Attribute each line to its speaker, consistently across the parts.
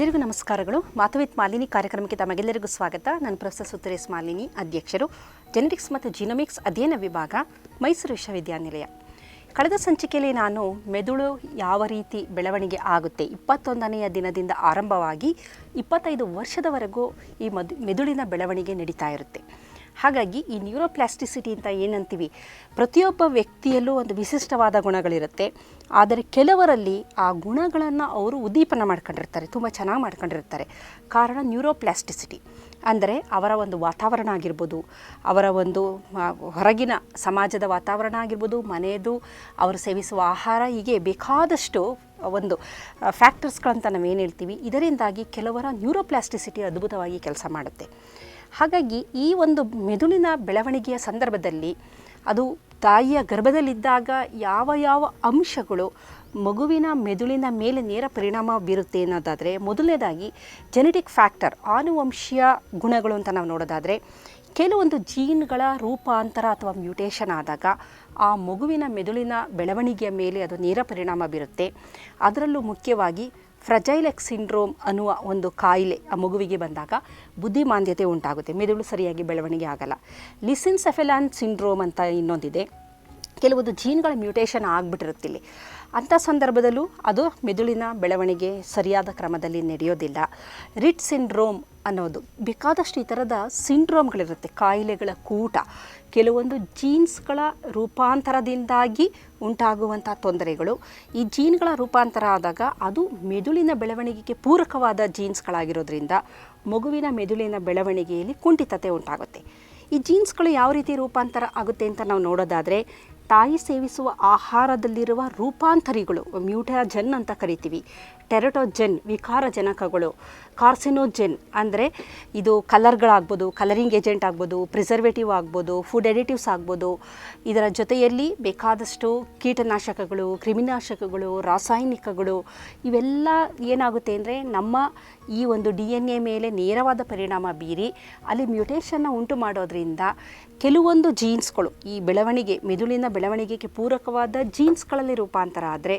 Speaker 1: ಎಲ್ಲರಿಗೂ ನಮಸ್ಕಾರಗಳು. ಮಾತವಿತ್ ಮಾಲಿನಿ ಕಾರ್ಯಕ್ರಮಕ್ಕೆ ತಮಗೆಲ್ಲರಿಗೂ ಸ್ವಾಗತ. ನಾನು ಪ್ರೊಫೆಸರ್ ಸುತ್ತರೇಶ್ ಮಾಲಿನಿ, ಅಧ್ಯಕ್ಷರು. ಜೆನೆಟಿಕ್ಸ್ ಮತ್ತು ಜಿನೋಮಿಕ್ಸ್ ಅಧ್ಯಯನ ವಿಭಾಗ, ಮೈಸೂರು ವಿಶ್ವವಿದ್ಯಾನಿಲಯ. ಕಳೆದ ಸಂಚಿಕೆಯಲ್ಲಿ ನಾನು ಮೆದುಳು ಯಾವ ರೀತಿ ಬೆಳವಣಿಗೆ ಆಗುತ್ತೆ, ಇಪ್ಪತ್ತೊಂದನೆಯ ದಿನದಿಂದ ಆರಂಭವಾಗಿ ಇಪ್ಪತ್ತೈದು ವರ್ಷದವರೆಗೂ ಈ ಮದು, ಮೆದುಳಿನ ಬೆಳವಣಿಗೆ ನಡೀತಾ ಇರುತ್ತೆ. ಹಾಗಾಗಿ ಈ ನ್ಯೂರೋಪ್ಲಾಸ್ಟಿಸಿಟಿ ಅಂತ ಏನಂತೀವಿ, ಪ್ರತಿಯೊಬ್ಬ ವ್ಯಕ್ತಿಯಲ್ಲೂ ಒಂದು ವಿಶಿಷ್ಟವಾದ ಗುಣಗಳಿರುತ್ತೆ. ಆದರೆ ಕೆಲವರಲ್ಲಿ ಆ ಗುಣಗಳನ್ನು ಅವರು ಉದ್ದೀಪನ ಮಾಡ್ಕೊಂಡಿರ್ತಾರೆ, ತುಂಬ ಚೆನ್ನಾಗಿ ಮಾಡ್ಕೊಂಡಿರ್ತಾರೆ. ಕಾರಣ ನ್ಯೂರೋಪ್ಲಾಸ್ಟಿಸಿಟಿ. ಅಂದರೆ ಅವರ ಒಂದು ವಾತಾವರಣ ಆಗಿರ್ಬೋದು, ಅವರ ಒಂದು ಹೊರಗಿನ ಸಮಾಜದ ವಾತಾವರಣ ಆಗಿರ್ಬೋದು, ಮನೆಯದು, ಅವರು ಸೇವಿಸುವ ಆಹಾರ, ಹೀಗೆ ಬೇಕಾದಷ್ಟು ಒಂದು ಫ್ಯಾಕ್ಟರ್ಸ್ಗಳಂತ ನಾವೇನು ಹೇಳ್ತೀವಿ, ಇದರಿಂದಾಗಿ ಕೆಲವರ ನ್ಯೂರೋಪ್ಲಾಸ್ಟಿಸಿಟಿ ಅದ್ಭುತವಾಗಿ ಕೆಲಸ ಮಾಡುತ್ತೆ. ಹಾಗಾಗಿ ಈ ಒಂದು ಮೆದುಳಿನ ಬೆಳವಣಿಗೆಯ ಸಂದರ್ಭದಲ್ಲಿ ಅದು ತಾಯಿಯ ಗರ್ಭದಲ್ಲಿದ್ದಾಗ ಯಾವ ಯಾವ ಅಂಶಗಳು ಮಗುವಿನ ಮೆದುಳಿನ ಮೇಲೆ ನೇರ ಪರಿಣಾಮ ಬೀರುತ್ತೆ ಅನ್ನೋದಾದರೆ ಮೊದಲನೇದಾಗಿ ಜೆನೆಟಿಕ್ ಫ್ಯಾಕ್ಟರ್ ಆನುವಂಶೀಯ ಗುಣಗಳು ಅಂತ ನಾವು ನೋಡೋದಾದರೆ ಕೆಲವೊಂದು ಜೀನ್ಗಳ ರೂಪಾಂತರ ಅಥವಾ ಮ್ಯೂಟೇಷನ್ ಆದಾಗ ಆ ಮಗುವಿನ ಮೆದುಳಿನ ಬೆಳವಣಿಗೆಯ ಮೇಲೆ ಅದು ನೇರ ಪರಿಣಾಮ ಬೀರುತ್ತೆ. ಅದರಲ್ಲೂ ಮುಖ್ಯವಾಗಿ ಫ್ರಜೈಲೆಕ್ ಸಿಂಡ್ರೋಮ್ ಅನ್ನುವ ಒಂದು ಕಾಯಿಲೆ ಆ ಮಗುವಿಗೆ ಬಂದಾಗ ಬುದ್ಧಿಮಾಂದ್ಯತೆ ಉಂಟಾಗುತ್ತೆ. ಮೆದುಳು ಸರಿಯಾಗಿ ಬೆಳವಣಿಗೆ ಆಗಲ್ಲ. ಲಿಸಿನ್ಸೆಫೆಲಾನ್ ಸಿಂಡ್ರೋಮ್ ಅಂತ ಇನ್ನೊಂದಿದೆ. ಕೆಲವೊಂದು ಜೀನ್ಗಳ ಮ್ಯೂಟೇಷನ್ ಆಗಿಬಿಟ್ಟಿರುತ್ತೆ ಇಲ್ಲಿ ಅಂಥ ಸಂದರ್ಭದಲ್ಲೂ ಅದು ಮೆದುಳಿನ ಬೆಳವಣಿಗೆ ಸರಿಯಾದ ಕ್ರಮದಲ್ಲಿ ನಡೆಯೋದಿಲ್ಲ. ರಿಟ್ ಸಿಂಡ್ರೋಮ್ ಅನ್ನೋದು ಬೇಕಾದಷ್ಟು ಈ ಥರದ ಸಿಂಡ್ರೋಮ್ಗಳಿರುತ್ತೆ, ಕಾಯಿಲೆಗಳ ಕೂಟ. ಕೆಲವೊಂದು ಜೀನ್ಸ್ಗಳ ರೂಪಾಂತರದಿಂದಾಗಿ ಉಂಟಾಗುವಂಥ ತೊಂದರೆಗಳು. ಈ ಜೀನ್ಗಳ ರೂಪಾಂತರ ಆದಾಗ ಅದು ಮೆದುಳಿನ ಬೆಳವಣಿಗೆಗೆ ಪೂರಕವಾದ ಜೀನ್ಸ್ಗಳಾಗಿರೋದ್ರಿಂದ ಮಗುವಿನ ಮೆದುಳಿನ ಬೆಳವಣಿಗೆಯಲ್ಲಿ ಕುಂಠಿತತೆ ಉಂಟಾಗುತ್ತೆ. ಈ ಜೀನ್ಸ್ಗಳು ಯಾವ ರೀತಿ ರೂಪಾಂತರ ಆಗುತ್ತೆ ಅಂತ ನಾವು ನೋಡೋದಾದರೆ ತಾಯಿ ಸೇವಿಸುವ ಆಹಾರದಲ್ಲಿರುವ ರೂಪಾಂತರಿಗಳು ಮ್ಯೂಟಾಜೆನ್ ಅಂತ ಕರಿತೀವಿ. ಟೆರಟೋಜೆನ್, ವಿಕಾರಜನಕಗಳು. ಕಾರ್ಸಿನೋಜೆನ್ ಅಂದರೆ ಇದು ಕಲರ್ಗಳಾಗ್ಬೋದು, ಕಲರಿಂಗ್ ಏಜೆಂಟ್ ಆಗ್ಬೋದು, ಪ್ರಿಸರ್ವೇಟಿವ್ ಆಗ್ಬೋದು, ಫುಡ್ ಎಡಿಟಿವ್ಸ್ ಆಗ್ಬೋದು. ಇದರ ಜೊತೆಯಲ್ಲಿ ಬೇಕಾದಷ್ಟು ಕೀಟನಾಶಕಗಳು, ಕ್ರಿಮಿನಾಶಕಗಳು, ರಾಸಾಯನಿಕಗಳು, ಇವೆಲ್ಲ ಏನಾಗುತ್ತೆ ಅಂದರೆ ನಮ್ಮ ಈ ಒಂದು ಡಿ ಎನ್ ಎ ಮೇಲೆ ನೇರವಾದ ಪರಿಣಾಮ ಬೀರಿ ಅಲ್ಲಿ ಮ್ಯೂಟೇಷನ್ನ ಉಂಟು ಮಾಡೋದ್ರಿಂದ ಕೆಲವೊಂದು ಜೀನ್ಸ್ಗಳು ಈ ಬೆಳವಣಿಗೆ, ಮೆದುಳಿನ ಬೆಳವಣಿಗೆಗೆ ಪೂರಕವಾದ ಜೀನ್ಸ್ಗಳಲ್ಲಿ ರೂಪಾಂತರ ಆದರೆ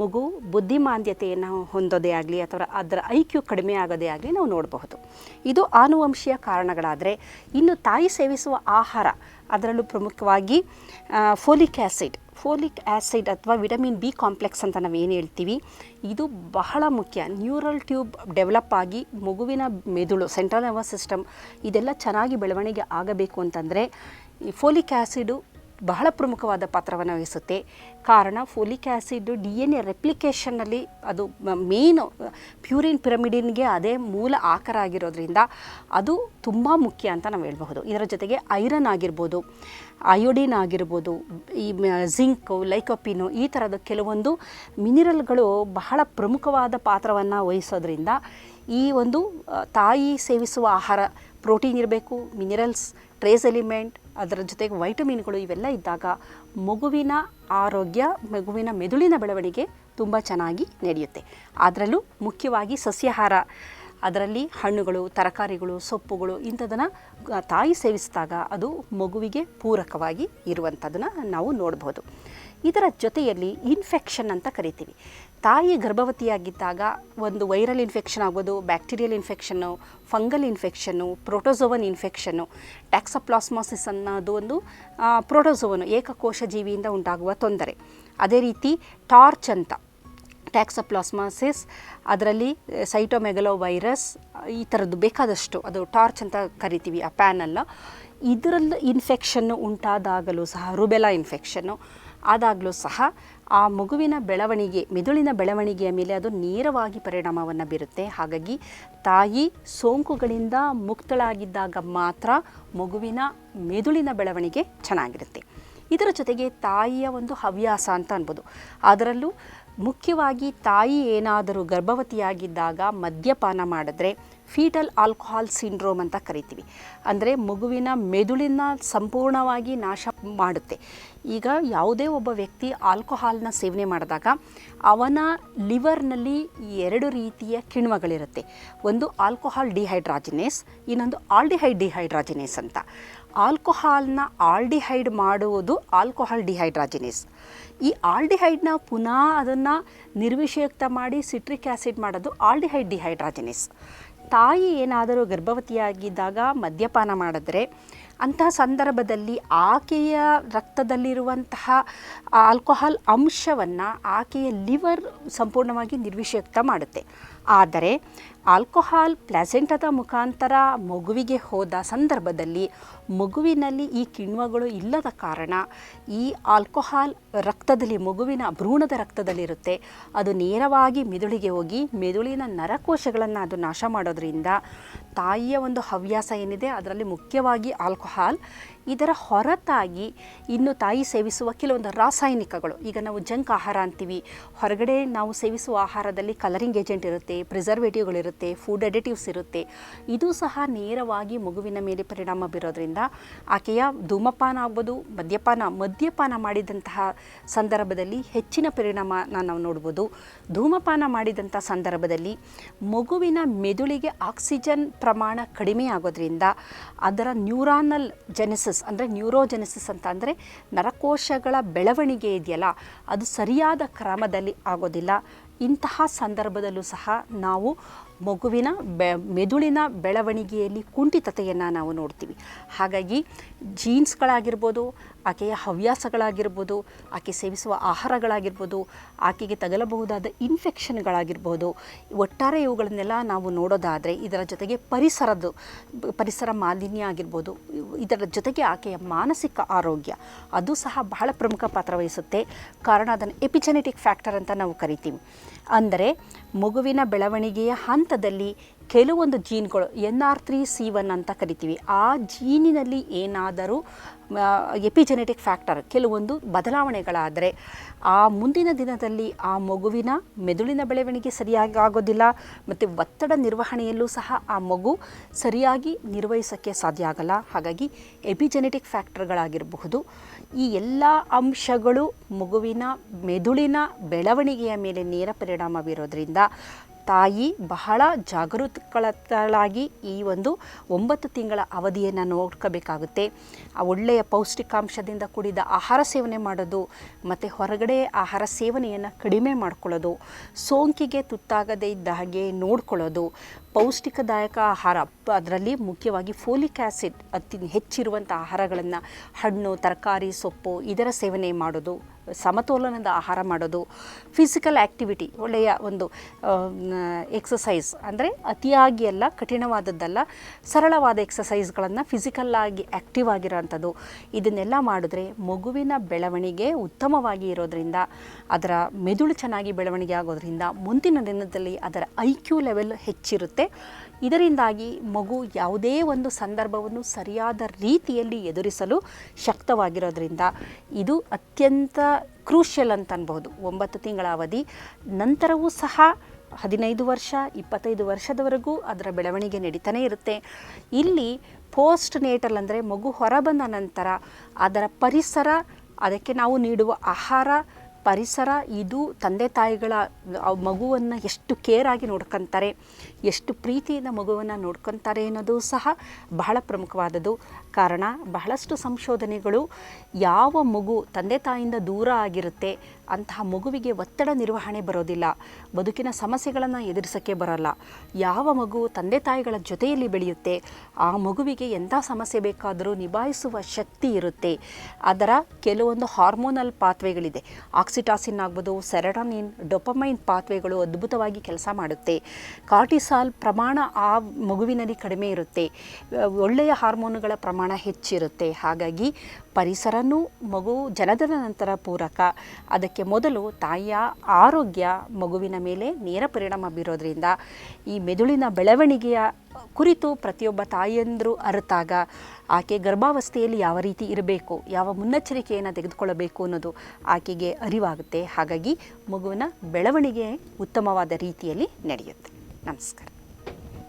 Speaker 1: ಮಗು ಬುದ್ಧಿಮಾಂದ್ಯತೆಯನ್ನು ಹೊಂದೋದೇ ಆಗಲಿ ಅಥವಾ ಅದರ ಐ ಕ್ಯೂ ಕಡಿಮೆ ಆಗೋದೇ ಆಗಲಿ ನಾವು ನೋಡಬಹುದು. ಇದು ಆನುವಂಶೀಯ ಕಾರಣಗಳಾದರೆ ಇನ್ನು ತಾಯಿ ಸೇವಿಸುವ ಆಹಾರ ಅದರಲ್ಲೂ ಪ್ರಮುಖವಾಗಿ ಫೋಲಿಕ್ ಆ್ಯಸಿಡ್ ಫೋಲಿಕ್ ಆ್ಯಸಿಡ್ ಅಥವಾ ವಿಟಮಿನ್ ಬಿ ಕಾಂಪ್ಲೆಕ್ಸ್ ಅಂತ ನಾವು ಏನು ಹೇಳ್ತೀವಿ? ಇದು ಬಹಳ ಮುಖ್ಯ. ನ್ಯೂರಲ್ ಟ್ಯೂಬ್ ಡೆವಲಪ್ ಆಗಿ ಮಗುವಿನ ಮೆದುಳು ಸೆಂಟ್ರಲ್ ನರ್ವಸ್ ಸಿಸ್ಟಮ್ ಇದೆಲ್ಲ ಚೆನ್ನಾಗಿ ಬೆಳವಣಿಗೆ ಆಗಬೇಕು ಅಂತಂದರೆ ಈ ಫೋಲಿಕ್ ಆ್ಯಸಿಡು ಬಹಳ ಪ್ರಮುಖವಾದ ಪಾತ್ರವನ್ನು ವಹಿಸುತ್ತೆ. ಕಾರಣ folic acid D N A ರೆಪ್ಲಿಕೇಷನ್ನಲ್ಲಿ ಅದು ಮೇನ್ ಪ್ಯೂರಿನ್ ಪಿರಮಿಡಿನ್ಗೆ ಅದೇ ಮೂಲ ಆಕಾರ ಆಗಿರೋದ್ರಿಂದ ಅದು ತುಂಬ ಮುಖ್ಯ ಅಂತ ನಾವು ಹೇಳ್ಬಹುದು. ಇದರ ಜೊತೆಗೆ ಐರನ್ ಆಗಿರ್ಬೋದು, ಅಯೋಡಿನ್ ಆಗಿರ್ಬೋದು, ಈ ಜಿಂಕು, ಲೈಕೋಪಿನು ಈ ಥರದ ಕೆಲವೊಂದು ಮಿನಿರಲ್ಗಳು ಬಹಳ ಪ್ರಮುಖವಾದ ಪಾತ್ರವನ್ನು ವಹಿಸೋದ್ರಿಂದ ಈ ಒಂದು ತಾಯಿ ಸೇವಿಸುವ ಆಹಾರ ಪ್ರೋಟೀನ್ ಇರಬೇಕು, ಮಿನಿರಲ್ಸ್ ಟ್ರೇಸ್ ಎಲಿಮೆಂಟ್ ಅದರ ಜೊತೆಗೆ ವೈಟಮಿನ್ಗಳು ಇವೆಲ್ಲ ಇದ್ದಾಗ ಮಗುವಿನ ಆರೋಗ್ಯ, ಮಗುವಿನ ಮೆದುಳಿನ ಬೆಳವಣಿಗೆ ತುಂಬ ಚೆನ್ನಾಗಿ ನಡೆಯುತ್ತೆ. ಅದರಲ್ಲೂ ಮುಖ್ಯವಾಗಿ ಸಸ್ಯಾಹಾರ, ಅದರಲ್ಲಿ ಹಣ್ಣುಗಳು, ತರಕಾರಿಗಳು, ಸೊಪ್ಪುಗಳು ಇಂಥದನ್ನು ತಾಯಿ ಸೇವಿಸಿದಾಗ ಅದು ಮಗುವಿಗೆ ಪೂರಕವಾಗಿ ಇರುವಂಥದನ್ನು ನಾವು ನೋಡ್ಬೋದು. ಇದರ ಜೊತೆಯಲ್ಲಿ ಇನ್ಫೆಕ್ಷನ್ ಅಂತ ಕರಿತೀವಿ. ತಾಯಿ ಗರ್ಭವತಿಯಾಗಿದ್ದಾಗ ಒಂದು ವೈರಲ್ ಇನ್ಫೆಕ್ಷನ್ ಆಗ್ಬೋದು bacterial infection fungal infection protozoan infection toxoplasmosis ಅನ್ನೋದು ಒಂದು ಪ್ರೋಟೋಸೋವನು ಏಕಕೋಶ ಜೀವಿಯಿಂದ ಉಂಟಾಗುವ ತೊಂದರೆ. ಅದೇ ರೀತಿ ಟಾರ್ಚ್ ಅಂತ ಟ್ಯಾಕ್ಸಪ್ಲಾಸ್ಮಾಸಿಸ್ ಅದರಲ್ಲಿ ಸೈಟೋಮೆಗಲೋ ವೈರಸ್ ಈ ಥರದ್ದು ಬೇಕಾದಷ್ಟು, ಅದು ಟಾರ್ಚ್ ಅಂತ ಕರಿತೀವಿ ಆ ಪ್ಯಾನಲ್ಲ ಇದರಲ್ಲಿ ಇನ್ಫೆಕ್ಷನ್ನು ಉಂಟಾದಾಗಲೂ ಸಹ ರುಬೆಲಾ ಇನ್ಫೆಕ್ಷನ್ನು ಆದಾಗಲೂ ಸಹ ಆ ಮಗುವಿನ ಬೆಳವಣಿಗೆ, ಮೆದುಳಿನ ಬೆಳವಣಿಗೆಯ ಮೇಲೆ ಅದು ನೇರವಾಗಿ ಪರಿಣಾಮವನ್ನು ಬೀರುತ್ತೆ. ಹಾಗಾಗಿ ತಾಯಿ ಸೋಂಕುಗಳಿಂದ ಮುಕ್ತಳಾಗಿದ್ದಾಗ ಮಾತ್ರ ಮಗುವಿನ ಮೆದುಳಿನ ಬೆಳವಣಿಗೆ ಚೆನ್ನಾಗಿರುತ್ತೆ. ಇದರ ಜೊತೆಗೆ ತಾಯಿಯ ಒಂದು ಹವ್ಯಾಸ ಅಂತ ಅನ್ಬೋದು. ಅದರಲ್ಲೂ ಮುಖ್ಯವಾಗಿ ತಾಯಿ ಏನಾದರೂ ಗರ್ಭವತಿಯಾಗಿದ್ದಾಗ ಮದ್ಯಪಾನ ಮಾಡಿದ್ರೆ ಫೀಟಲ್ ಆಲ್ಕೋಹಾಲ್ ಸಿಂಡ್ರೋಮ್ ಅಂತ ಕರಿತೀವಿ. ಅಂದರೆ ಮಗುವಿನ ಮೆದುಳಿನ ಸಂಪೂರ್ಣವಾಗಿ ನಾಶ ಮಾಡುತ್ತೆ. ಈಗ ಯಾವುದೇ ಒಬ್ಬ ವ್ಯಕ್ತಿ ಆಲ್ಕೋಹಾಲ್ನ ಸೇವನೆ ಮಾಡಿದಾಗ ಅವನ ಲಿವರ್ನಲ್ಲಿ ಎರಡು ರೀತಿಯ ಕಿಣ್ವಗಳಿರುತ್ತೆ. ಒಂದು ಆಲ್ಕೋಹಾಲ್ ಡಿಹೈಡ್ರಾಜಿನೇಸ್, ಇನ್ನೊಂದು ಆಲ್ಡಿಹೈಡ್ ಡಿಹೈಡ್ರಾಜಿನೇಸ್ ಅಂತ. ಆಲ್ಕೋಹಾಲ್ನ ಆಲ್ಡಿಹೈಡ್ ಮಾಡುವುದು ಆಲ್ಕೋಹಾಲ್ ಡಿಹೈಡ್ರಾಜಿನೇಸ್. ಈ ಆಲ್ಡಿಹೈಡ್ನ ಪುನಃ ಅದನ್ನು ನಿರ್ವಿಷಯುಕ್ತ ಮಾಡಿ ಸಿಟ್ರಿಕ್ ಆ್ಯಸಿಡ್ ಮಾಡೋದು ಆಲ್ಡಿಹೈಡ್ ಡಿಹೈಡ್ರಾಜಿನೇಸ್. ತಾಯಿ ಏನಾದರೂ ಗರ್ಭವತಿಯಾಗಿದ್ದಾಗ ಮದ್ಯಪಾನ ಮಾಡಿದ್ರೆ ಅಂತಹ ಸಂದರ್ಭದಲ್ಲಿ ಆಕೆಯ ರಕ್ತದಲ್ಲಿರುವಂತಹ ಆಲ್ಕೋಹಾಲ್ ಅಂಶವನ್ನು ಆಕೆಯ ಲಿವರ್ ಸಂಪೂರ್ಣವಾಗಿ ನಿರ್ವಿಷಕ್ತ ಮಾಡುತ್ತೆ. ಆದರೆ ಆಲ್ಕೋಹಾಲ್ ಪ್ಲಾಸೆಂಟದ ಮುಖಾಂತರ ಮಗುವಿಗೆ ಹೋದ ಸಂದರ್ಭದಲ್ಲಿ ಮಗುವಿನಲ್ಲಿ ಈ ಕಿಣ್ವಗಳು ಇಲ್ಲದ ಕಾರಣ ಈ ಆಲ್ಕೋಹಾಲ್ ರಕ್ತದಲ್ಲಿ, ಮಗುವಿನ ಭ್ರೂಣದ ರಕ್ತದಲ್ಲಿರುತ್ತೆ. ಅದು ನೇರವಾಗಿ ಮೆದುಳಿಗೆ ಹೋಗಿ ಮೆದುಳಿನ ನರಕೋಶಗಳನ್ನು ಅದು ನಾಶ ಮಾಡೋದ್ರಿಂದ ತಾಯಿಯ ಒಂದು ಹವ್ಯಾಸ ಏನಿದೆ, ಅದರಲ್ಲಿ ಮುಖ್ಯವಾಗಿ ಆಲ್ಕೋಹಾಲ್ ಇದರ ಹೊರತಾಗಿ ಇನ್ನು ತಾಯಿ ಸೇವಿಸುವ ಕೆಲವೊಂದು ರಾಸಾಯನಿಕಗಳು. ಈಗ ನಾವು ಜಂಕ್ ಆಹಾರ ಅಂತೀವಿ. ಹೊರಗಡೆ ನಾವು ಸೇವಿಸುವ ಆಹಾರದಲ್ಲಿ ಕಲರಿಂಗ್ ಏಜೆಂಟ್ ಇರುತ್ತೆ ಪ್ರಿಸರ್ವೇಟಿವ್ಗಳಿರುತ್ತೆ ಫುಡ್ ಅಡಿಟಿವ್ಸ್ ಇರುತ್ತೆ. ಇದು ಸಹ ನೇರವಾಗಿ ಮಗುವಿನ ಮೇಲೆ ಪರಿಣಾಮ ಬೀರೋದ್ರಿಂದ ಆಕೆಯ ಧೂಮಪಾನ ಆಗ್ಬೋದು, ಮದ್ಯಪಾನ ಮದ್ಯಪಾನ ಮಾಡಿದಂತಹ ಸಂದರ್ಭದಲ್ಲಿ ಹೆಚ್ಚಿನ ಪರಿಣಾಮನ ನಾವು ನೋಡ್ಬೋದು. ಧೂಮಪಾನ ಮಾಡಿದಂಥ ಸಂದರ್ಭದಲ್ಲಿ ಮಗುವಿನ ಮೆದುಳಿಗೆ ಆಕ್ಸಿಜನ್ ಪ್ರಮಾಣ ಕಡಿಮೆ ಆಗೋದ್ರಿಂದ ಅದರ ನ್ಯೂರಾನಲ್ ಜೆನೆಸಿಸ್ ಅಂದರೆ ನ್ಯೂರೋಜೆನಿಸಿಸ್ ಅಂತ ಅಂದರೆ ನರಕೋಶಗಳ ಬೆಳವಣಿಗೆ ಇದೆಯಲ್ಲ, ಅದು ಸರಿಯಾದ ಕ್ರಮದಲ್ಲಿ ಆಗೋದಿಲ್ಲ. ಇಂತಹ ಸಂದರ್ಭದಲ್ಲೂ ಸಹ ನಾವು ಮಗುವಿನ ಬೆ, ಮೆದುಳಿನ ಬೆಳವಣಿಗೆಯಲ್ಲಿ ಕುಂಠಿತತೆಯನ್ನು ನಾವು ನೋಡ್ತೀವಿ. ಹಾಗಾಗಿ ಜೀನ್ಸ್ಗಳಾಗಿರ್ಬೋದು, ಆಕೆಯ ಹವ್ಯಾಸಗಳಾಗಿರ್ಬೋದು, ಆಕೆ ಸೇವಿಸುವ ಆಹಾರಗಳಾಗಿರ್ಬೋದು, ಆಕೆಗೆ ತಗಲಬಹುದಾದ ಇನ್ಫೆಕ್ಷನ್ಗಳಾಗಿರ್ಬೋದು, ಒಟ್ಟಾರೆ ಇವುಗಳನ್ನೆಲ್ಲ ನಾವು ನೋಡೋದಾದರೆ ಇದರ ಜೊತೆಗೆ ಪರಿಸರದ್ದು ಪರಿಸರ ಮಾಲಿನ್ಯ ಆಗಿರ್ಬೋದು, ಇದರ ಜೊತೆಗೆ ಆಕೆಯ ಮಾನಸಿಕ ಆರೋಗ್ಯ. ಅದು ಸಹ ಬಹಳ ಪ್ರಮುಖ ಪಾತ್ರ ವಹಿಸುತ್ತೆ. ಕಾರಣ ಅದನ್ನು ಎಪಿಜೆನೆಟಿಕ್ ಫ್ಯಾಕ್ಟರ್ ಅಂತ ನಾವು ಕರಿತೀವಿ. ಅಂದರೆ ಮಗುವಿನ ಬೆಳವಣಿಗೆಯ ಹಂತದಲ್ಲಿ ಕೆಲವೊಂದು ಜೀನ್ಗಳು N R three C one ಅಂತ ಕರಿತೀವಿ. ಆ ಜೀನಿನಲ್ಲಿ ಏನಾದರೂ ಎಪಿಜೆನೆಟಿಕ್ ಫ್ಯಾಕ್ಟರ್ ಕೆಲವೊಂದು ಬದಲಾವಣೆಗಳಾದರೆ, ಆ ಮುಂದಿನ ದಿನದಲ್ಲಿ ಆ ಮಗುವಿನ ಮೆದುಳಿನ ಬೆಳವಣಿಗೆ ಸರಿಯಾಗಿ ಆಗೋದಿಲ್ಲ, ಮತ್ತು ಒತ್ತಡ ನಿರ್ವಹಣೆಯಲ್ಲೂ ಸಹ ಆ ಮಗು ಸರಿಯಾಗಿ ನಿರ್ವಹಿಸೋಕ್ಕೆ ಸಾಧ್ಯ ಆಗಲ್ಲ. ಹಾಗಾಗಿ ಎಪಿಜೆನೆಟಿಕ್ ಫ್ಯಾಕ್ಟರ್ಗಳಾಗಿರಬಹುದು ಈ ಎಲ್ಲ ಅಂಶಗಳು ಮಗುವಿನ ಮೆದುಳಿನ ಬೆಳವಣಿಗೆಯ ಮೇಲೆ ನೇರ ಪರಿಣಾಮ ಬೀರೋದ್ರಿಂದ ತಾಯಿ ಬಹಳ ಜಾಗರೂಕಳಾಗಿ ಈ ಒಂದು ಒಂಬತ್ತು ತಿಂಗಳ ಅವಧಿಯನ್ನು ನೋಡ್ಕೋಬೇಕಾಗುತ್ತೆ. ಆ ಒಳ್ಳೆಯ ಪೌಷ್ಟಿಕಾಂಶದಿಂದ ಕೂಡಿದ ಆಹಾರ ಸೇವನೆ ಮಾಡೋದು, ಮತ್ತು ಹೊರಗಡೆ ಆಹಾರ ಸೇವನೆಯನ್ನು ಕಡಿಮೆ ಮಾಡ್ಕೊಳ್ಳೋದು, ಸೋಂಕಿಗೆ ತುತ್ತಾಗದೇ ಇದ್ದ ಹಾಗೆ ನೋಡ್ಕೊಳ್ಳೋದು, ಪೌಷ್ಟಿಕದಾಯಕ ಆಹಾರ ಅದರಲ್ಲಿ ಮುಖ್ಯವಾಗಿ ಫೋಲಿಕ್ ಆ್ಯಸಿಡ್ ಅತಿ ಹೆಚ್ಚಿರುವಂಥ ಆಹಾರಗಳನ್ನು ಹಣ್ಣು, ತರಕಾರಿ, ಸೊಪ್ಪು ಇದರ ಸೇವನೆ ಮಾಡೋದು ಸಮತೋಲನದ ಆಹಾರ ಮಾಡೋದು ಫಿಸಿಕಲ್ ಆ್ಯಕ್ಟಿವಿಟಿ ಒಳ್ಳೆಯ ಒಂದು ಎಕ್ಸಸೈಸ್ ಅಂದರೆ ಅತಿಯಾಗಿ ಅಲ್ಲ, ಕಠಿಣವಾದದ್ದಲ್ಲ, ಸರಳವಾದ ಎಕ್ಸಸೈಸ್ಗಳನ್ನು ಫಿಸಿಕಲ್ಲಾಗಿ ಆ್ಯಕ್ಟಿವ್ ಆಗಿರೋವಂಥದ್ದು ಇದನ್ನೆಲ್ಲ ಮಾಡಿದ್ರೆ ಮಗುವಿನ ಬೆಳವಣಿಗೆ ಉತ್ತಮವಾಗಿ ಇರೋದರಿಂದ, ಅದರ ಮೆದುಳು ಚೆನ್ನಾಗಿ ಬೆಳವಣಿಗೆ ಆಗೋದ್ರಿಂದ ಮುಂದಿನ ದಿನದಲ್ಲಿ ಅದರ ಐ ಕ್ಯೂ ಲೆವೆಲ್ ಹೆಚ್ಚಿರುತ್ತೆ. ಇದರಿಂದಾಗಿ ಮಗು ಯಾವುದೇ ಒಂದು ಸಂದರ್ಭವನ್ನು ಸರಿಯಾದ ರೀತಿಯಲ್ಲಿ ಎದುರಿಸಲು ಶಕ್ತವಾಗಿರೋದ್ರಿಂದ ಇದು ಅತ್ಯಂತ ಕ್ರೂಷಿಯಲ್ ಅಂತ ಅನ್ಬಹುದು. ಒಂಬತ್ತು ತಿಂಗಳ ಅವಧಿ. ನಂತರವೂ ಸಹ ಹದಿನೈದು ವರ್ಷ, ಇಪ್ಪತ್ತೈದು ವರ್ಷದವರೆಗೂ ಅದರ ಬೆಳವಣಿಗೆ ನಡೀತಾನೆ ಇರುತ್ತೆ. ಇಲ್ಲಿ ಪೋಸ್ಟ್ ನೇಟಲ್ ಅಂದರೆ ಮಗು ಹೊರಬಂದ ನಂತರ ಅದರ ಪರಿಸರ, ಅದಕ್ಕೆ ನಾವು ನೀಡುವ ಆಹಾರ, ಪರಿಸರ, ಇದು ತಂದೆ ತಾಯಿಗಳ ಮಗುವನ್ನು ಎಷ್ಟು ಕೇರಾಗಿ ನೋಡ್ಕೊತಾರೆ. ಎಷ್ಟು ಪ್ರೀತಿಯಿಂದ ಮಗುವನ್ನು ನೋಡ್ಕೊತಾರೆ ಅನ್ನೋದು ಸಹ ಬಹಳ ಪ್ರಮುಖವಾದದ್ದು. ಕಾರಣ, ಬಹಳಷ್ಟು ಸಂಶೋಧನೆಗಳು ಯಾವ ಮಗು ತಂದೆ ತಾಯಿಯಿಂದ ದೂರ ಆಗಿರುತ್ತೆ ಅಂತಹ ಮಗುವಿಗೆ ಒತ್ತಡ ನಿರ್ವಹಣೆ ಬರೋದಿಲ್ಲ. ಬದುಕಿನ ಸಮಸ್ಯೆಗಳನ್ನು ಎದುರಿಸೋಕ್ಕೆ ಬರೋಲ್ಲ. ಯಾವ ಮಗು ತಂದೆ ತಾಯಿಗಳ ಜೊತೆಯಲ್ಲಿ ಬೆಳೆಯುತ್ತೆ, ಆ ಮಗುವಿಗೆ ಎಂಥ ಸಮಸ್ಯೆ ಬೇಕಾದರೂ ನಿಭಾಯಿಸುವ ಶಕ್ತಿ ಇರುತ್ತೆ. ಅದರ ಕೆಲವೊಂದು ಹಾರ್ಮೋನಲ್ ಪಾತ್ವೆಗಳಿದೆ. ಆಕ್ಸಿಟಾಸಿನ್ ಆಗ್ಬೋದು ಸೆರಡಾನಿನ್ ಡೊಪಮೈನ್ ಪಾತ್ವೆಗಳು ಅದ್ಭುತವಾಗಿ ಕೆಲಸ ಮಾಡುತ್ತೆ. ಕಾರ್ಟಿಸಾಲ್ ಪ್ರಮಾಣ ಆ ಮಗುವಿನಲ್ಲಿ ಕಡಿಮೆ ಇರುತ್ತೆ. ಒಳ್ಳೆಯ ಹಾರ್ಮೋನುಗಳ ಪ್ರಮಾಣ ಹೆಚ್ಚಿರುತ್ತೆ. ಹಾಗಾಗಿ ಪರಿಸರನೂ ಮಗು ಜನನದ ನಂತರ ಪೂರಕ. ಅದಕ್ಕೆ ಮೊದಲು ತಾಯಿಯ ಆರೋಗ್ಯ ಮಗುವಿನ ಮೇಲೆ ನೇರ ಪರಿಣಾಮ ಬೀರೋದ್ರಿಂದ ಈ ಮೆದುಳಿನ ಬೆಳವಣಿಗೆಯ ಕುರಿತು ಪ್ರತಿಯೊಬ್ಬ ತಾಯಿಯಂದರು ಅರಿತಾಗ ಆಕೆ ಗರ್ಭಾವಸ್ಥೆಯಲ್ಲಿ ಯಾವ ರೀತಿ ಇರಬೇಕು, ಯಾವ ಮುನ್ನೆಚ್ಚರಿಕೆಯನ್ನು ತೆಗೆದುಕೊಳ್ಳಬೇಕು ಅನ್ನೋದು ಆಕೆಗೆ ಅರಿವಾಗುತ್ತೆ. ಹಾಗಾಗಿ ಮಗುವಿನ ಬೆಳವಣಿಗೆ ಉತ್ತಮವಾದ ರೀತಿಯಲ್ಲಿ ನಡೆಯುತ್ತೆ. ನಮಸ್ಕಾರ